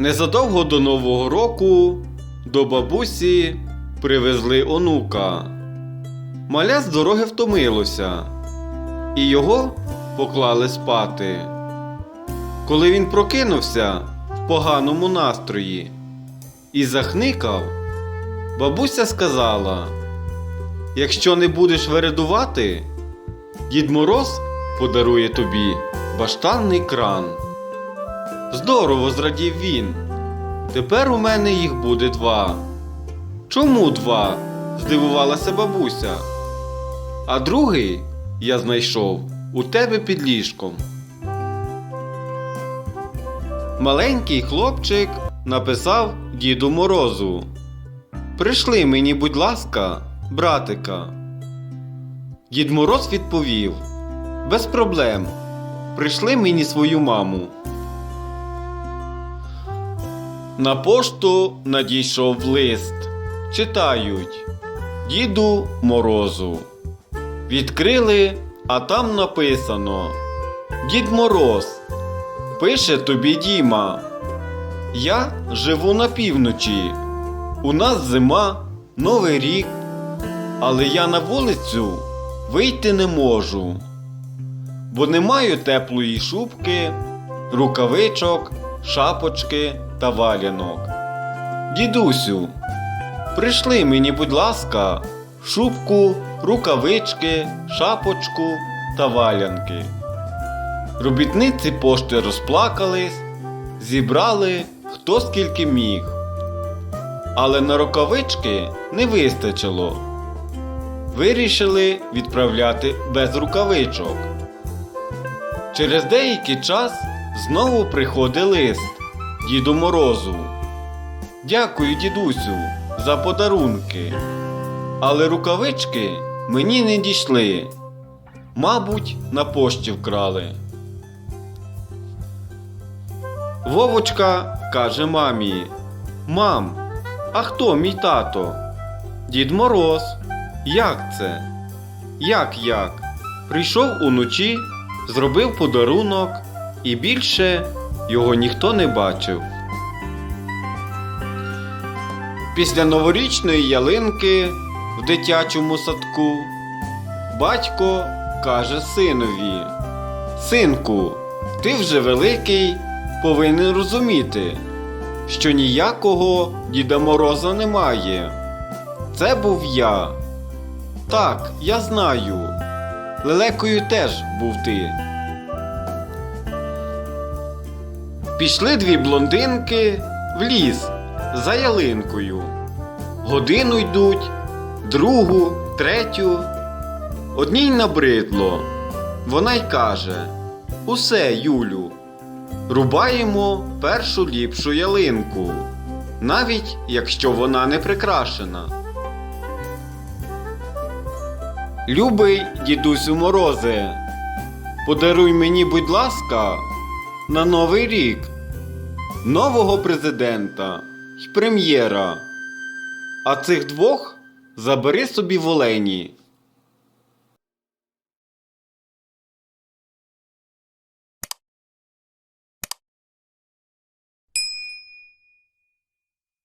Незадовго до Нового року до бабусі привезли онука. Маля з дороги втомилося, і його поклали спати. Коли він прокинувся в поганому настрої і захникав, бабуся сказала: Якщо не будеш вередувати, Дід Мороз подарує тобі баштанний кран. Здорово зрадів він. Тепер у мене їх буде два. Чому два? здивувалася бабуся. А другий я знайшов у тебе під ліжком. Маленький хлопчик написав Діду Морозу. Прийшли мені, будь ласка, братика. Дід Мороз відповів: Без проблем. Прийшли мені свою маму. На пошту надійшов лист. Читають Діду Морозу. Відкрили, а там написано Дід Мороз. Пише тобі Діма. Я живу на півночі. У нас зима, Новий рік. Але я на вулицю вийти не можу, бо не маю теплої шубки, рукавичок, шапочки та валянок. Дідусю, прийшли мені, будь ласка, шубку, рукавички, шапочку та валянки. Робітниці пошти розплакались, зібрали хто скільки міг. Але на рукавички не вистачило. Вирішили відправляти без рукавичок. Через деякий час знову приходить лист Діду Морозу. Дякую, дідусю, за подарунки. Але рукавички мені не дійшли. Мабуть, на пошті вкрали. Вовочка каже мамі: Мам, а хто мій тато? Дід Мороз. Як це? Як як? Прийшов уночі, зробив подарунок, і більше його ніхто не бачив. Після новорічної ялинки в дитячому садку батько каже синові: Синку, ти вже великий, повинен розуміти, що ніякого Діда Мороза немає. Це був я. Так, я знаю. Лелекою теж був ти. Пішли дві блондинки в ліс за ялинкою. Годину йдуть, другу, третю. Одній набридло. Вона й каже: Усе, Юлю, рубаємо першу ліпшу ялинку, навіть якщо вона не прикрашена. Любий дідусю морозе, подаруй мені, будь ласка, на новий рік нового президента й прем'єра. А цих двох забери собі в Олені.